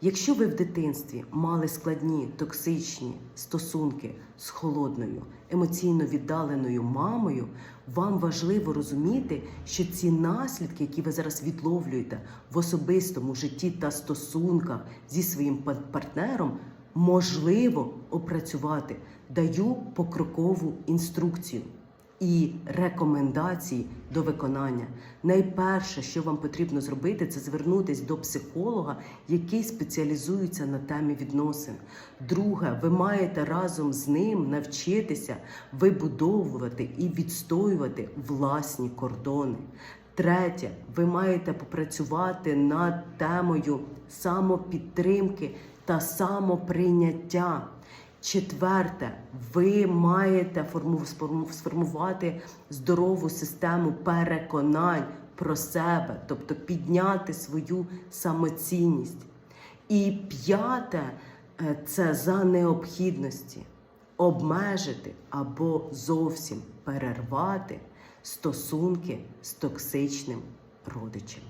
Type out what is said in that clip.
Якщо ви в дитинстві мали складні токсичні стосунки з холодною, емоційно віддаленою мамою, вам важливо розуміти, що ці наслідки, які ви зараз відловлюєте в особистому житті та стосунках зі своїм пар- партнером, можливо опрацювати. Даю покрокову інструкцію і рекомендації до виконання. Найперше, що вам потрібно зробити, це звернутися до психолога, який спеціалізується на темі відносин. Друге, ви маєте разом з ним навчитися вибудовувати і відстоювати власні кордони. Третє, ви маєте попрацювати над темою самопідтримки та самоприйняття. Четверте, ви маєте сформувати здорову систему переконань про себе, тобто підняти свою самоцінність. І п'яте е, це за необхідності обмежити або зовсім перервати стосунки з токсичним родичем.